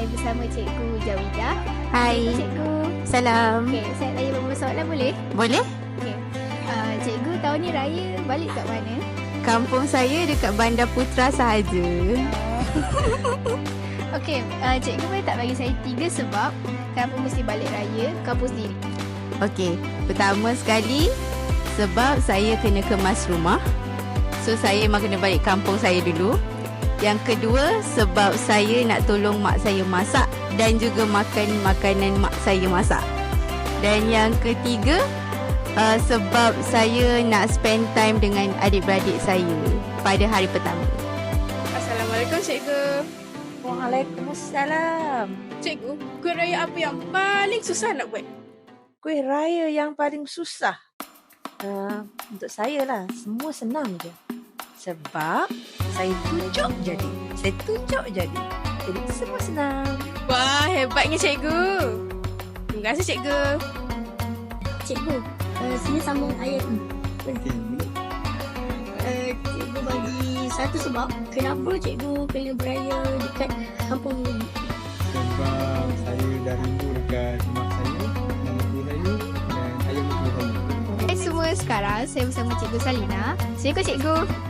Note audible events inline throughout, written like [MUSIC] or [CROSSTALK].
saya bersama Cikgu Jawidah. Hai. Cikgu. Salam. Okey, saya tanya beberapa soalan boleh? Boleh? Okey. Uh, cikgu tahun ni raya balik kat mana? Kampung saya dekat Bandar Putra sahaja. [LAUGHS] Okey, uh, cikgu boleh tak bagi saya tiga sebab kenapa mesti balik raya kampung sendiri? Okey, pertama sekali sebab saya kena kemas rumah. So saya memang kena balik kampung saya dulu. Yang kedua sebab saya nak tolong mak saya masak dan juga makan makanan mak saya masak. Dan yang ketiga uh, sebab saya nak spend time dengan adik-beradik saya pada hari pertama. Assalamualaikum cikgu. Waalaikumsalam. Cikgu, kuih raya apa yang paling susah nak buat? Kuih raya yang paling susah. Uh, untuk saya lah, semua senang je. Sebab saya tunjuk jadi. Saya tunjuk jadi. Jadi semua senang. Wah, hebatnya cikgu. Terima kasih cikgu. Cikgu, uh, sini sambung ayat ni. Uh, cikgu bagi satu sebab kenapa cikgu kena beraya dekat kampung ni. sebab saya dah rindu dekat mak saya, nama saya dan ayah guru saya. Hai semua, sekarang saya bersama Cikgu Salina. Assalamualaikum Cikgu.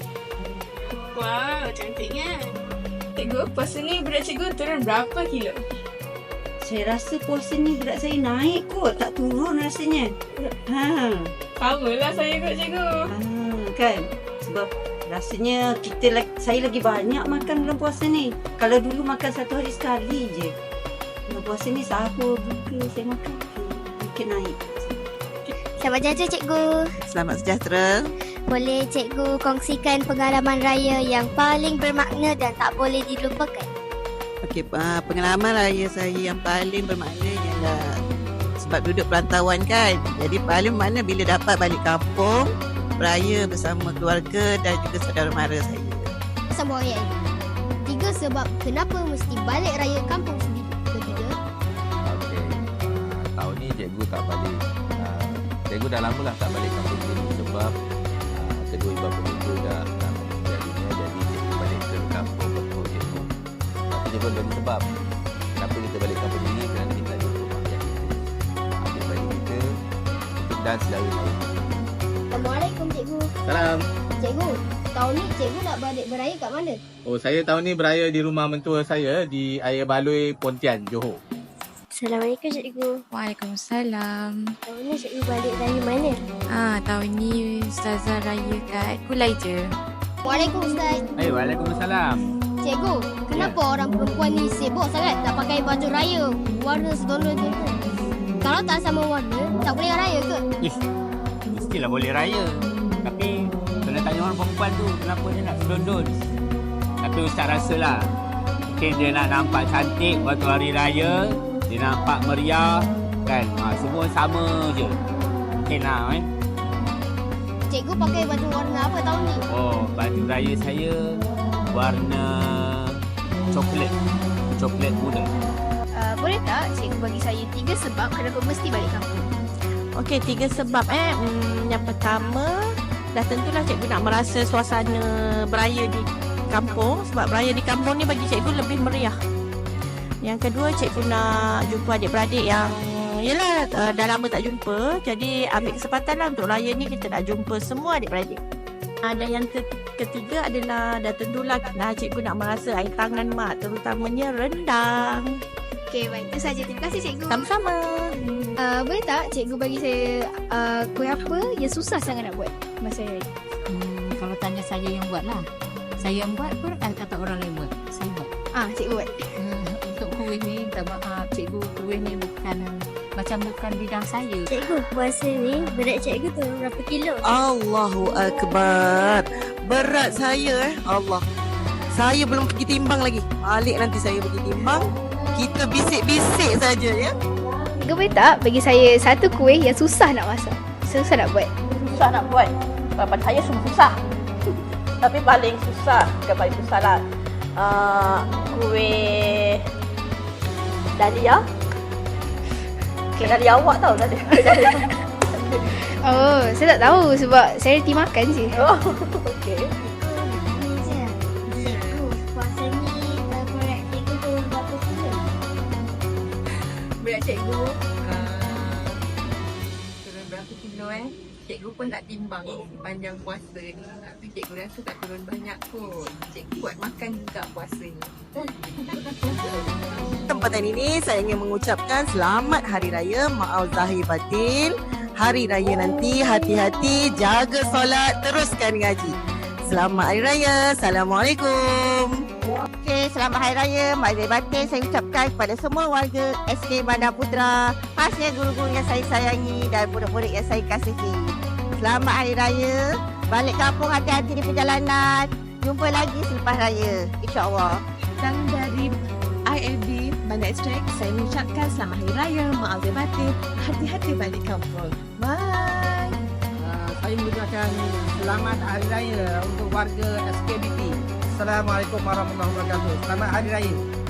Wah, cantiknya. Cikgu, puasa ni berat cikgu turun berapa kilo? Saya rasa puasa ni berat saya naik kot, tak turun rasanya. Ha, Sama lah saya kot cikgu. ha kan? Sebab rasanya kita lagi, saya lagi banyak makan bulan puasa ni. Kalau dulu makan satu hari sekali je. Bulan puasa ni sahur, buka, saya makan. Makin naik. Selamat jaja Cikgu. Selamat sejahtera. Boleh Cikgu kongsikan pengalaman raya yang paling bermakna dan tak boleh dilupakan? Okey, pengalaman raya saya yang paling bermakna ialah sebab duduk perantauan kan. Jadi paling bermakna bila dapat balik kampung, beraya bersama keluarga dan juga saudara mara saya. Sambung ayat ini. Tiga sebab kenapa mesti balik raya kampung sendiri. Ketiga, Okey. Uh, tahun ni cikgu tak balik. Cikgu dah lama lah tak balik kampung sendiri sebab uh, kedua ibu bapa cikgu dah dah meninggal dunia jadi cikgu balik ke kampung betul cikgu. Tapi cikgu ada sebab kenapa kita balik kampung sendiri kerana kita ada rumah yang adik beradik kita dan mara kita. Assalamualaikum Cikgu. Salam. Cikgu, tahun ni Cikgu nak balik beraya kat mana? Oh, saya tahun ni beraya di rumah mentua saya di Air Baloi, Pontian, Johor. Assalamualaikum cikgu. Waalaikumsalam. Tahun ni cikgu balik raya mana? Ah, tahun ni Ustazah raya kat Kulai je. Waalaikumsalam. Hai, Waalaikumsalam. Cikgu, kenapa orang perempuan ni sibuk sangat nak pakai baju raya warna sedondol tu? Kalau tak sama warna, tak boleh raya ke? Ish, mestilah boleh raya. Tapi kena tanya orang perempuan tu kenapa dia nak sedondon. Tapi Ustaz rasa lah. Mungkin dia nak nampak cantik waktu hari raya. Dia nampak meriah. Kan? Ha, semua sama je. Mungkin lah eh. Cikgu pakai baju warna apa tahun ni? Oh, baju raya saya warna coklat. Coklat muda. Uh, boleh tak cikgu bagi saya tiga sebab kenapa mesti balik kampung? Okey, tiga sebab eh. Hmm, yang pertama, dah tentulah cikgu nak merasa suasana beraya di kampung. Sebab beraya di kampung ni bagi cikgu lebih meriah. Yang kedua, cikgu nak jumpa adik-beradik yang Yelah, uh, dah lama tak jumpa. Jadi, ambil kesempatan lah untuk raya ni kita nak jumpa semua adik-beradik. Uh, dan yang ke- ketiga adalah dah tentulah nah, cikgu nak merasa air tangan mak terutamanya rendang. Okey, baik. Itu saja. Terima kasih cikgu. Sama-sama. Uh, boleh tak cikgu bagi saya uh, kuih apa yang susah sangat nak buat masa raya? Hmm, kalau tanya saya yang buat lah. Saya yang buat pun kan kata orang lain buat. Saya buat. Ah, cikgu buat. Hmm, kuih ni, minta maaf. Cikgu kuih ni bukan macam bukan bidang saya. Cikgu, puasa ni berat cikgu tu berapa kilo? Allahu Akbar. Berat saya eh. Allah. Saya belum pergi timbang lagi. Balik nanti saya pergi timbang. Kita bisik-bisik saja ya. Cikgu boleh tak bagi saya satu kuih yang susah nak masak? Susah nak buat. Susah nak buat. Pada saya semua susah. Tapi paling susah, bukan paling susah lah. Uh, kuih Dahlia. Okay. Dahlia awak tau Dahlia. [LAUGHS] Dahlia. Oh, saya tak tahu sebab saya reti makan je. oh, okay. Cikgu, puasa ni uh, berat cikgu Cikgu pun tak timbang panjang puasa ni. Tapi cikgu rasa tak turun banyak kot. Cikgu buat makan juga puasa ni. [LAUGHS] Tempatan ini saya ingin mengucapkan selamat Hari Raya Maaf Zahir Batin. Hari Raya nanti hati-hati jaga solat teruskan ngaji. Selamat Hari Raya. Assalamualaikum. Okey, selamat Hari Raya Mak Zai Batin saya ucapkan kepada semua warga SK Bandar Putra Khasnya guru-guru yang saya sayangi dan murid-murid yang saya kasihi Selamat Hari Raya Balik kampung hati-hati di perjalanan Jumpa lagi selepas Raya InsyaAllah Dan dari IAB Bandar Extract saya mengucapkan selamat hari raya, maaf zahir batin, hati-hati balik kampung. Bye. Uh, saya mengucapkan selamat hari raya untuk warga SKBP. Assalamualaikum warahmatullahi wabarakatuh. Selamat hari raya.